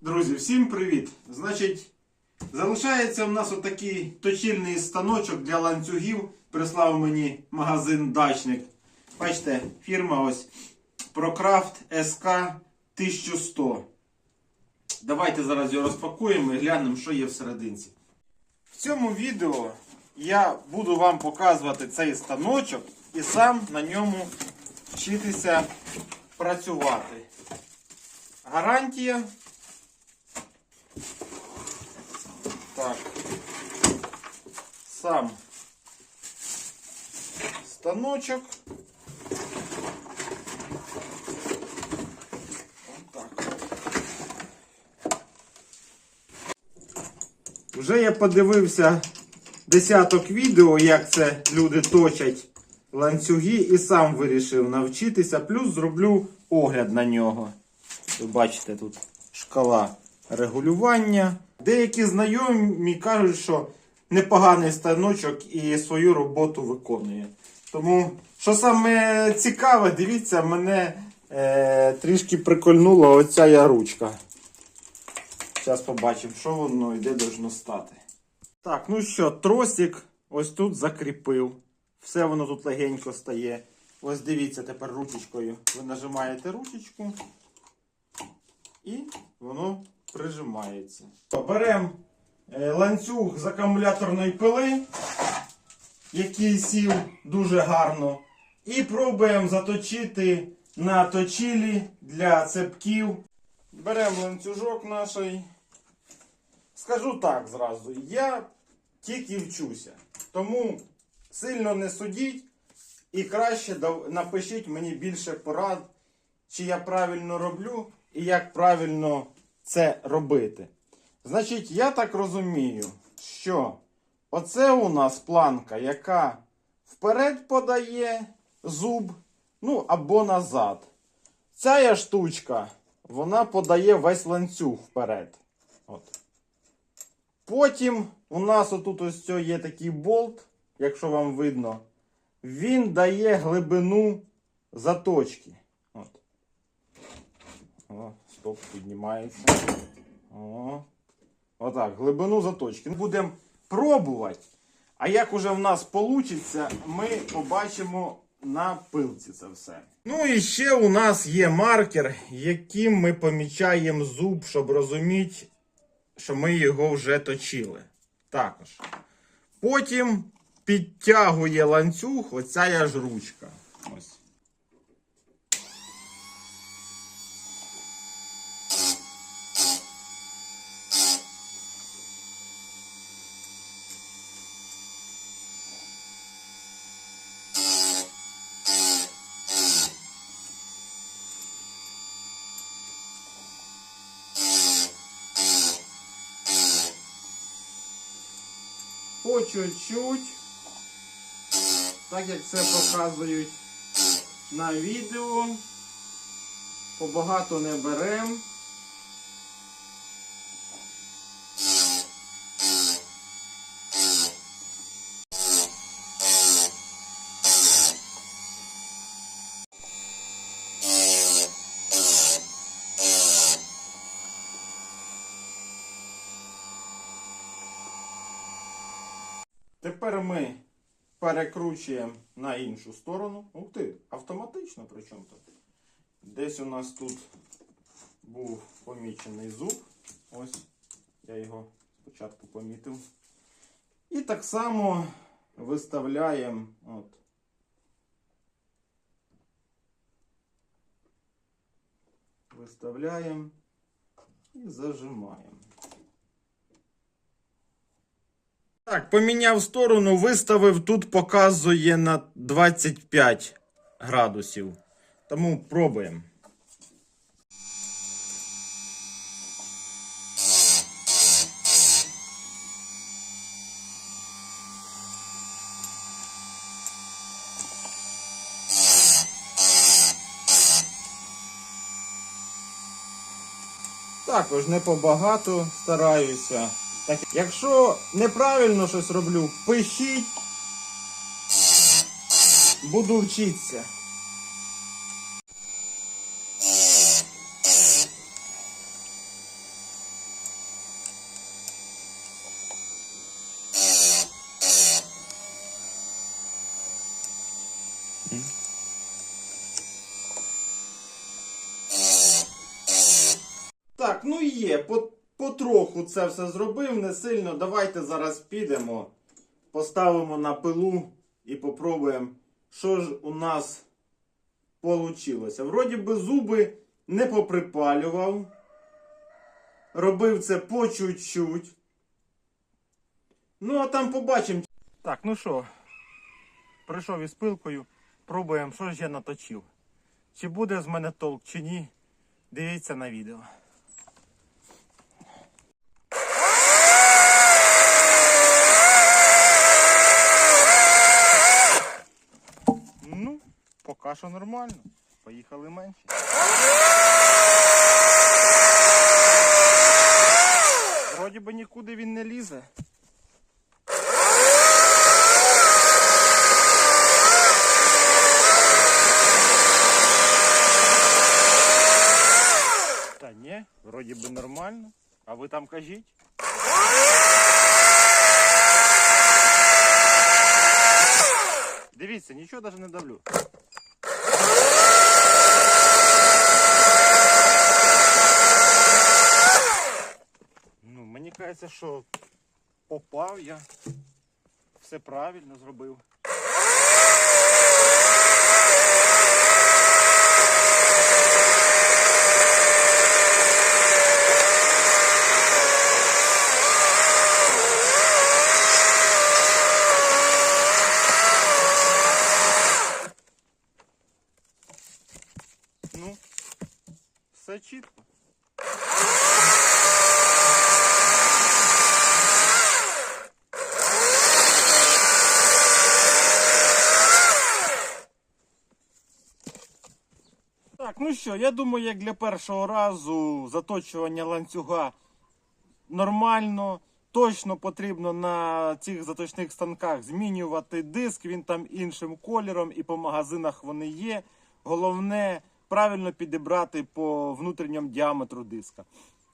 Друзі, всім привіт! Значить, залишається в нас отакий точильний станочок для ланцюгів. Прислав мені магазин Дачник. Бачите, фірма ось Procraft SK 1100. Давайте зараз його розпакуємо і глянемо, що є всерединці. В цьому відео я буду вам показувати цей станочок і сам на ньому вчитися працювати. Гарантія. Так. Сам станочок. Вже я подивився десяток відео, як це люди точать ланцюги, і сам вирішив навчитися. Плюс зроблю огляд на нього. Ви бачите, тут шкала регулювання. Деякі знайомі кажуть, що непоганий станочок і свою роботу виконує. Тому, що саме цікаве, дивіться, мене е, трішки прикольнула оця я ручка. Зараз побачимо, що воно і де должно стати. Так, ну що, тросик ось тут закріпив. Все воно тут легенько стає. Ось дивіться тепер ручечкою. Ви нажимаєте ручечку і воно прижимається. Беремо ланцюг з акумуляторної пили, який сів дуже гарно. І пробуємо заточити на точилі для цепків. Беремо ланцюжок наш. Скажу так зразу, я тільки вчуся. Тому сильно не судіть і краще напишіть мені більше порад, чи я правильно роблю і як правильно це робити. Значить, я так розумію, що оце у нас планка, яка вперед подає зуб, ну або назад. Ця штучка, вона подає весь ланцюг вперед. От. Потім у нас отут ось цього є такий болт, якщо вам видно, він дає глибину заточки. От. О, стоп, піднімається. О. Отак, глибину заточки. Будемо пробувати. А як уже в нас вийде, ми побачимо на пилці це все. Ну і ще у нас є маркер, яким ми помічаємо зуб, щоб розуміти, що ми його вже точили. Також. Потім підтягує ланцюг оця ж ручка. Ось. По чуть-чуть. Так як це показують на відео. Побагато не беремо. Тепер ми перекручуємо на іншу сторону. Ух ти, автоматично причому тут. Десь у нас тут був помічений зуб. Ось, я його спочатку помітив. І так само виставляємо. От. Виставляємо і зажимаємо. Так, поміняв сторону, виставив, тут показує на 25 градусів. Тому пробуємо. Також не побагато стараюся. Так, Якщо неправильно щось роблю, пишіть, буду вчитися. Так, ну є потроху це все зробив, не сильно. Давайте зараз підемо, поставимо на пилу і попробуємо, що ж у нас получилося. Вроді би зуби не поприпалював. Робив це по чуть-чуть. Ну, а там побачимо. Так, ну що, прийшов із пилкою, пробуємо, що ж я наточив. Чи буде з мене толк, чи ні. Дивіться на відео. поки що нормально. Поїхали менше. Вроді би нікуди він не лізе. Та ні, вроді би нормально. А ви там кажіть. Дивіться, нічого навіть не давлю. Мені що попав я. Все правильно зробив. Ну, все чітко. Так, ну що, я думаю, як для першого разу заточування ланцюга нормально. Точно потрібно на цих заточних станках змінювати диск, він там іншим кольором і по магазинах вони є. Головне правильно підібрати по внутрішньому діаметру диска.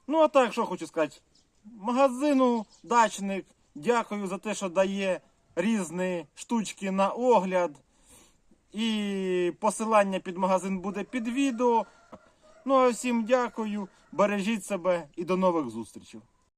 Ну, а так, що хочу сказати, магазину дачник, дякую за те, що дає різні штучки на огляд. І посилання під магазин буде під відео. Ну а всім дякую, бережіть себе і до нових зустрічей.